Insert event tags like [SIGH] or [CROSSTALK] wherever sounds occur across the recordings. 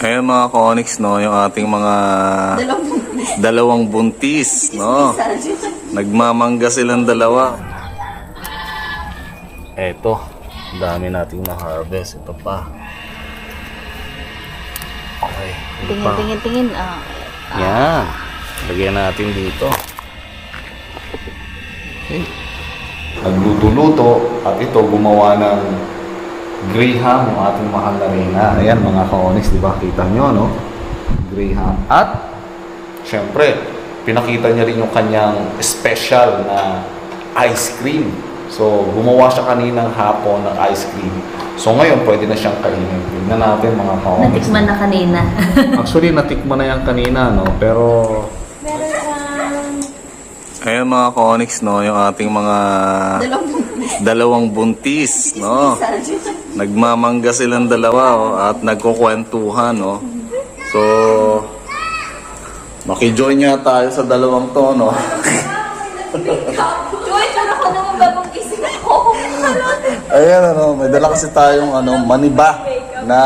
Ayan mga Konix, no, yung ating mga dalawang buntis, no. Nagmamangga silang dalawa. Eto, dami nating na-harvest. Ito pa. Okay, Tingin, pa. tingin, tingin. Ah, Yan. Lagyan natin dito. Okay. Nagluto-luto at ito gumawa ng Graham, yung ating mahal na reyna. Ayan mga ka-onyx, di ba? Kita nyo, no? Graham. At, syempre, pinakita niya rin yung kanyang special na ice cream. So, gumawa siya kaninang hapon ng ice cream. So, ngayon, pwede na siyang kainin. Tignan natin mga ka-onyx. natikman na kanina. [LAUGHS] Actually, natikman na yan kanina, no? Pero... Ayan mga Konix, no? Yung ating mga dalawang buntis, no? Nagmamangga silang dalawa, oh, at nagkukwentuhan, no? So, makijoin nga tayo sa dalawang to, no? [LAUGHS] Joy, ko naman isip ko. [LAUGHS] Ayan, ano, may dala kasi tayong ano, maniba na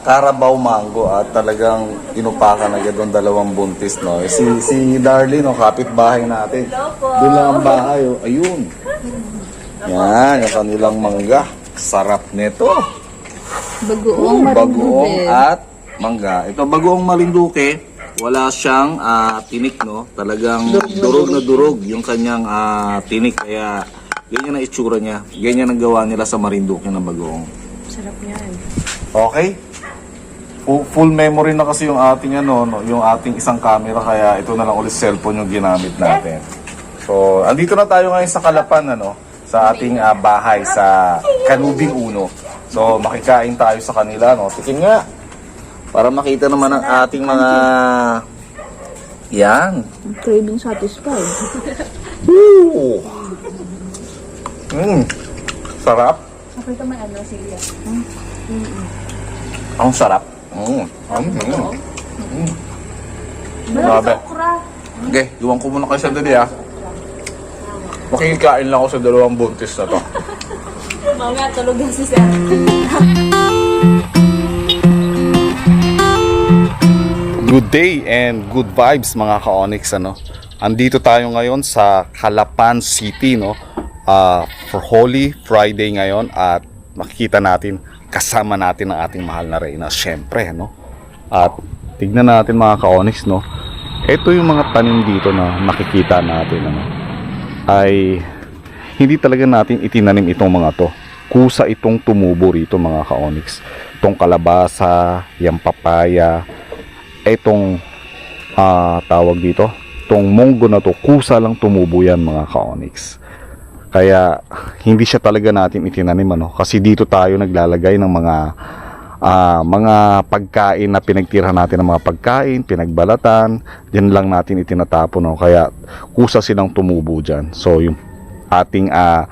Carabao Mango at talagang inupakan agad ng dalawang buntis, no? Eh, Si, si Darlene, no, kapitbahay natin. Doon lang ang bahay, oh. Ayun. Yan, yung kanilang mangga. Sarap nito. Bagoong bagoong at mangga. Ito, bagoong malinduke, wala siyang ah, tinik, no? Talagang durog na durog yung kanyang ah, tinik. Kaya, ganyan ang itsura niya. Ganyan ang gawa nila sa marinduke na bagoong. Sarap yan. Okay? Fu- Full memory na kasi yung ating ano, no, yung ating isang camera kaya ito na lang ulit cellphone yung ginamit natin. So, andito na tayo ngayon sa Kalapan ano, sa ating ah, bahay sa Kanubing Uno. So, makikain tayo sa kanila, no. Tikim nga. Para makita naman ang ating mga yan. Craving satisfied. [LAUGHS] Woo! Mm. Sarap. Ako ito may ano, Silya. Ang sarap. Mm. Mm. Mm. Grabe. Okay, iwan ko muna kayo sa dali ah. Makikikain lang ako sa dalawang buntis na to. [LAUGHS] Mamaya tulog na si Sir. Good day and good vibes mga ka-Onyx ano. Andito tayo ngayon sa Calapan City no. Ah, for Holy Friday ngayon at makikita natin kasama natin ang ating mahal na Reyna syempre no. At tignan natin mga ka-Onyx no. Ito yung mga tanim dito na makikita natin ano. Ay hindi talaga natin itinanim itong mga to. Kusa itong tumubo rito mga ka-Onyx. Itong kalabasa, yung papaya, etong ah, tawag dito, itong munggo na to, kusa lang tumubo yan mga ka-onyx. Kaya hindi siya talaga natin itinanim ano kasi dito tayo naglalagay ng mga ah, mga pagkain na pinagtirahan natin ng mga pagkain, pinagbalatan, diyan lang natin itinatapon no. Kaya kusa silang tumubo diyan. So yung ating ah,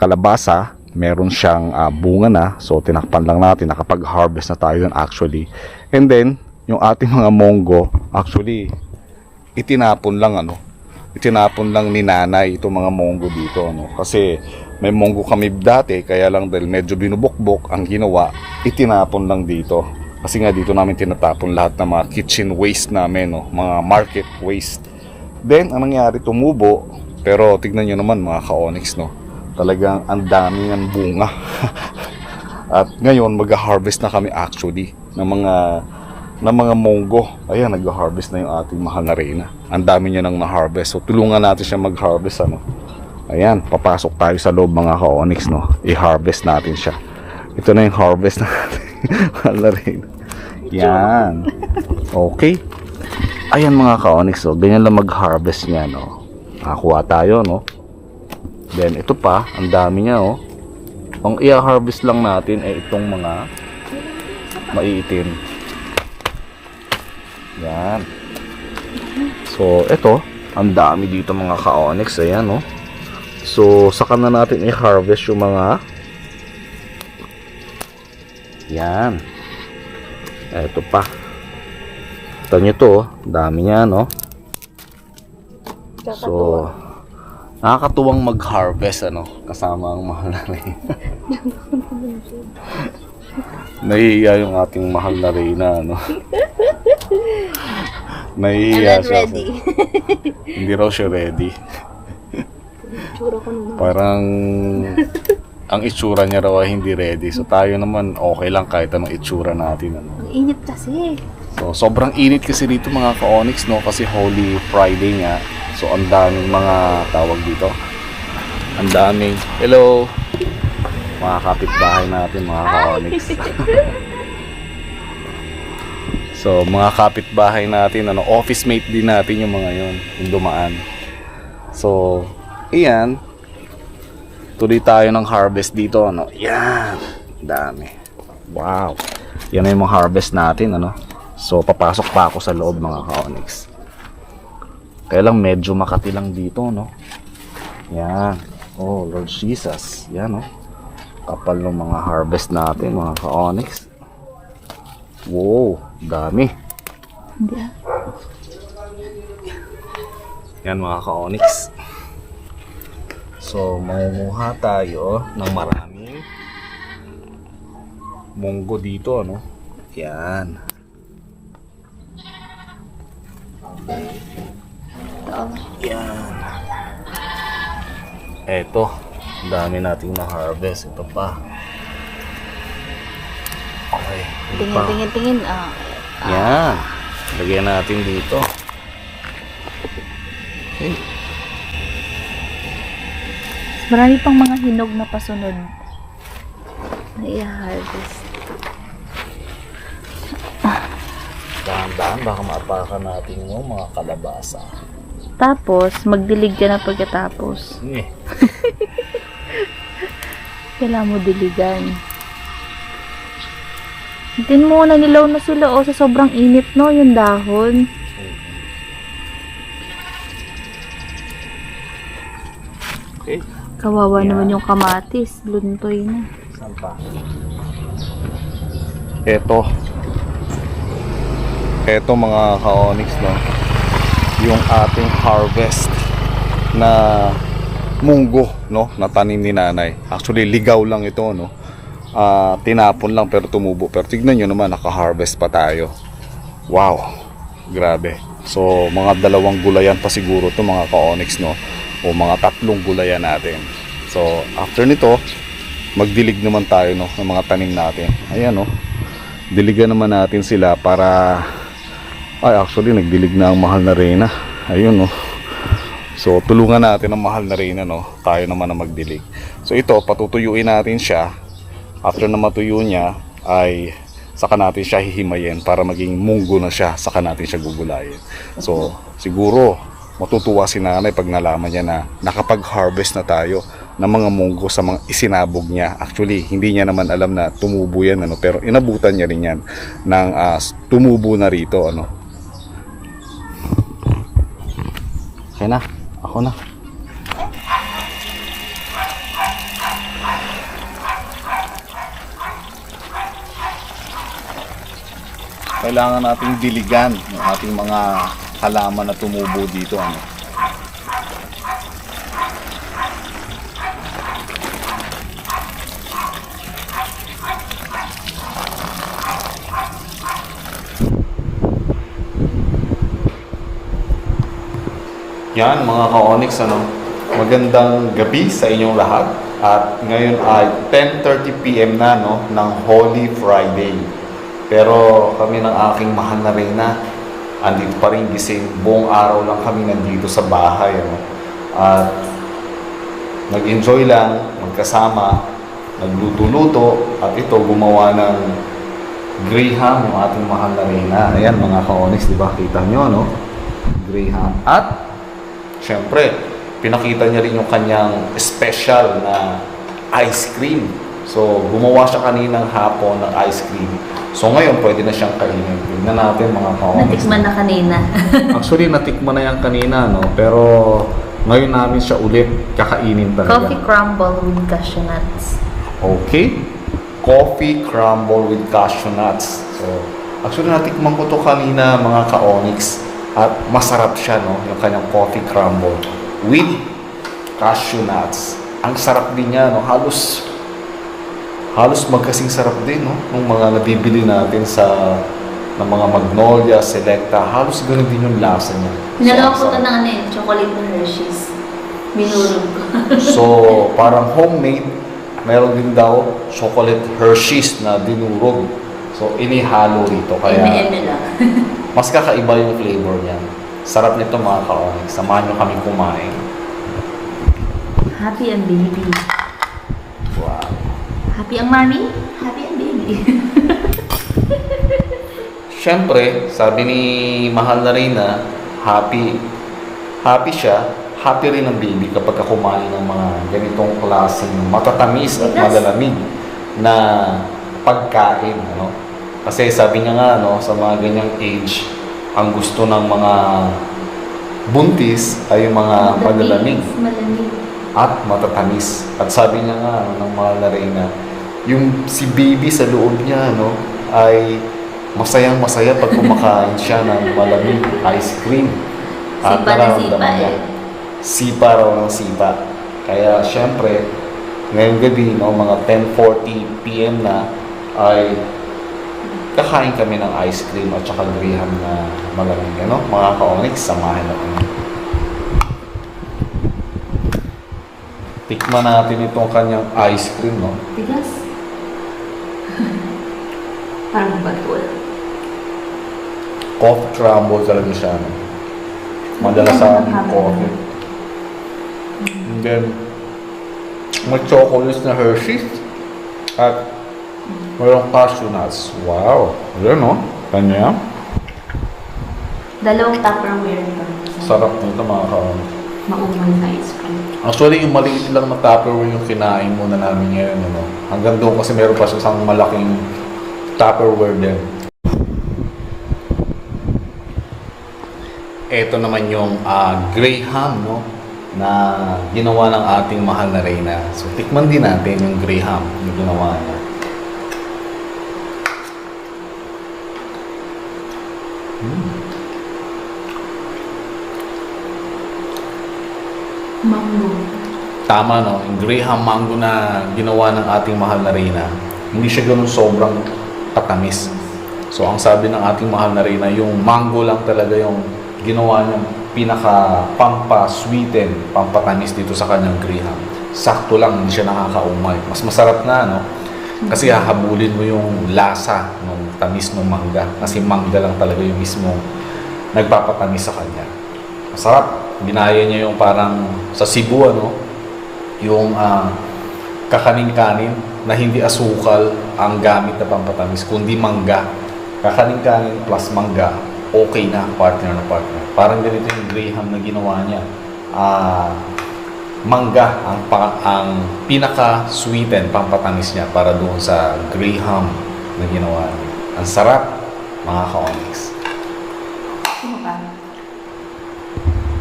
kalabasa, meron siyang ah, bunga na. So tinakpan lang natin, nakapag-harvest na tayo yun actually. And then yung ating mga monggo, actually itinapon lang ano. Itinapon lang ni nanay itong mga monggo dito ano. Kasi may monggo kami dati. Kaya lang dahil medyo binubukbok ang ginawa itinapon lang dito. Kasi nga dito namin tinatapon lahat ng mga kitchen waste namin no. Mga market waste. Then ang nangyari tumubo pero tignan nyo naman mga ka-onyx no talagang ang dami ng bunga [LAUGHS] at ngayon mag-harvest na kami actually ng mga ng mga monggo. Ayan, nag-harvest na yung ating mahal na Reyna. Ang dami niya nang na-harvest. So, tulungan natin siya mag-harvest, ano. Ayan, papasok tayo sa loob mga ka-onyx, no. I-harvest natin siya. Ito na yung harvest [LAUGHS] natin. mahal na Reyna. Yan. [LAUGHS] Okay. Ayan mga ka-onyx, oh. Ganyan lang mag-harvest niya, no. Nakakuha tayo, no. Then, ito pa, ang dami niya, oh. Ang i-harvest lang natin ay itong mga maiitim. Yan. So, eto, ang dami dito mga ka-onyx. Ayan, no? So, saka na natin i-harvest yung mga yan. Eto pa. Ito nyo to, oh. dami niya, no? So, nakakatuwang mag-harvest, ano? Kasama ang mahal na rin. [LAUGHS] Nahihiya yung ating mahal na Reyna, ano? Nahihiya siya. [LAUGHS] Hindi raw siya ready. Tsura ko naman. Parang ang itsura niya raw ay hindi ready. So tayo naman okay lang kahit anong itsura natin. Ano? Ang init kasi. So sobrang init kasi dito mga ka-onyx no kasi Holy Friday nga. So ang daming mga tawag dito. Ang daming hello mga kapitbahay natin mga ka-onyx. [LAUGHS] so mga kapitbahay natin ano office mate din natin yung mga yon yung dumaan. So iyan tuloy tayo ng harvest dito ano. Yan. Dami. Wow. Yan na yung mga harvest natin ano. So, papasok pa ako sa loob mga ka-onyx. Kaya lang medyo makati lang dito, no? Yan. Oh, Lord Jesus. Yan, no? Kapal ng mga harvest natin, mga ka-onyx. Wow, dami. Hindi ah. Yan, mga ka-onyx. So, mangunguha tayo ng maraming munggo dito, no? Yan. Yan. Eto, dami nating na-harvest. Ito pa. Okay, ito Tingin, pa. tingin, tingin. Ah. Yan. Lagyan natin dito. Okay. Marami pang mga hinog na pasunod. Na i-harvest. Dahan-dahan, baka maapakan natin yung mga kalabasa. Tapos, magdilig ka na pagkatapos. Eh, [LAUGHS] Kailangan mo diligan. Hintin mo na nilaw na sila o sa sobrang init no, yung dahon. Okay. Kawawa Yeah. naman yung kamatis. Luntoy na. Saan pa? Eto. Eto mga ka-onyx, no? Yung ating harvest na munggo, no? Na tanim ni nanay. Actually, ligaw lang ito, no? Ah, tinapon lang pero tumubo. Pero tignan nyo naman, naka-harvest pa tayo. Wow. Grabe. So, mga dalawang gulayan pa siguro to mga ka-onyx, no? O mga tatlong gulayan natin. So, after nito, magdilig naman tayo no ng mga tanim natin. Ayan no. Diligan naman natin sila para ay actually nagdilig na ang mahal na reyna. Ayun no. So tulungan natin ang mahal na reyna no. Tayo naman ang magdilig. So ito patutuyuin natin siya. After na matuyo niya ay saka natin siya hihimayin para maging munggo na siya saka natin siya gugulayin. So siguro matutuwa si nanay pag nalaman niya na nakapag-harvest na tayo ng mga munggo sa mga isinabog niya. Actually, hindi niya naman alam na tumubo yan, ano, pero inabutan niya rin yan ng ah, tumubo na rito. Ano. Okay na, ako na. Kailangan nating diligan ng ating mga halaman na tumubo dito. Ano. Yan mga ka-onyx ano. Magandang gabi sa inyong lahat. At ngayon ay 10.30pm na no, ng Holy Friday. Pero kami ng aking mahal na reyna, andito pa rin gising. Buong araw lang kami nandito sa bahay. Ano. At nag-enjoy lang, magkasama, nagluto-luto, at ito gumawa ng Graham, yung ating mahal na reyna. Ayan mga ka-onyx, di ba? Kita nyo, no? Graham. At Siyempre, pinakita niya rin yung kanyang special na ice cream. So, gumawa siya kaninang hapon ng ice cream. So, ngayon, pwede na siyang kainin. Tingnan natin mga kawamis. Natikman na kanina. [LAUGHS] Actually, natikman na yan kanina, no? Pero, ngayon namin siya ulit kakainin talaga. Coffee crumble with cashew nuts. Okay. Coffee crumble with cashew nuts. So, actually natikman ko to kanina mga ka-onyx at masarap siya no, yung kanyang coffee crumble with cashew nuts. Ang sarap din niya no, halos halos magkasing sarap din, no? Nung mga nabibili natin sa ng mga Magnolia, Selecta, halos ganun din yung lasa niya. Pinagawa So, ko ng ano eh, chocolate na Hershey's. Minurog ko. [LAUGHS] So, parang homemade, meron din daw chocolate Hershey's na dinurog. So, inihalo rito. Kaya. [LAUGHS] mas kakaiba yung flavor niya. Sarap nito mga ka-onyx. Samahan nyo kami kumain. Happy ang baby. Wow. Happy ang mommy, happy ang baby. [LAUGHS] Siyempre, sabi ni Mahal na Reyna, happy. Happy siya. Happy rin ang baby kapag ka kumain ng mga ganitong klaseng matatamis at Yes. malalamig na pagkain. Ano? Kasi sabi niya nga, no, sa mga ganyang age, ang gusto ng mga buntis ay yung mga malalamig Malamig. at matatamis. At sabi niya nga, ano, ng mahal na Reyna, yung si baby sa loob niya, no, ay masayang masaya pag kumakain siya ng malamig ice cream. Sipa na nararamdaman sipa niya, eh. Sipa raw ng sipa. Kaya syempre, ngayong gabi, no, mga 10.40 p.m. na, ay kakain kami ng ice cream at saka graham na malamig. Ano? Mga ka-onyx, samahan na kami. Tikman natin itong kanyang ice cream, no? Tigas. [LAUGHS] Parang batul. Coffee crumble talaga siya, no? Madalas sa coffee. And then, may chocolates na Hershey's at mayroong cashew nuts. Wow! Yan, no? Kanya. Dalawang Tupperware pa. Sarap nito, mga ka-onyx. Maumay na ice cream. Actually, yung maliit lang na Tupperware yung kinain muna namin ngayon. Ano? Hanggang doon kasi meron pa siya isang malaking Tupperware din. Ito naman yung ah, Graham, no? Na ginawa ng ating mahal na Reyna. So, tikman din natin yung Graham yung ginawa niya. Mango. Tama, no? Yung Graham mango na ginawa ng ating mahal na Reyna, hindi siya ganun sobrang tatamis. So, ang sabi ng ating mahal na Reyna, yung mango lang talaga yung ginawa niyang pinaka pampa-sweeten, pampatamis dito sa kanyang Graham. Sakto lang, hindi siya nakakaumay. Mas masarap na, no? Kasi hahabulin mo yung lasa ng tamis ng mangga. Kasi mangga lang talaga yung mismo nagpapatamis sa kanya. Masarap. Ginaya niya yung parang sa Cebu, ano? Yung ah, kakanin-kanin na hindi asukal ang gamit na pampatamis, kundi mangga. Kakanin-kanin plus mangga, okay na, partner na partner. Parang ganito yung Graham na ginawa niya. Ah, mangga ang pa, ang pinaka sweeten pampatamis niya para doon sa Graham na ginawa niya. Ang sarap, mga ka-onyx. Ka?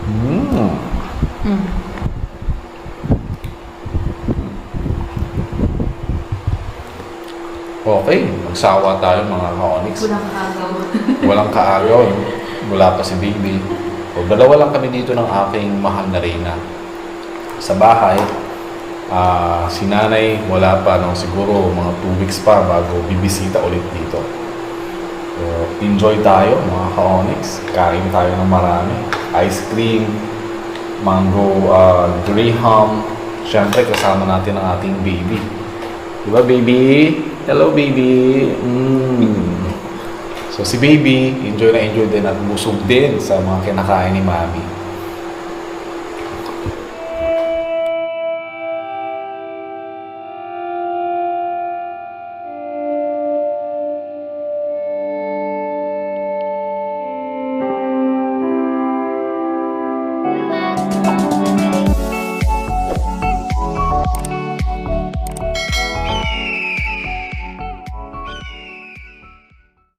Mm. Mm. Okay, magsawa tayo mga ka-onyx. Walang kakagaw. [LAUGHS] Walang kaagaw, wala pa si baby. O, dalawa lang kami dito ng aking mahal na Reyna. Sa bahay, ah, si nanay wala pa, no? siguro mga 2 weeks pa bago bibisita ulit dito. So, enjoy tayo mga ka-onyx. Kain tayo ng marami. Ice cream, mango ah, graham. Siyempre, kasama natin ang ating baby. Diba, baby? Hello, baby. Mm. So, si baby, enjoy na enjoy din at busog din sa mga kinakain ni mami.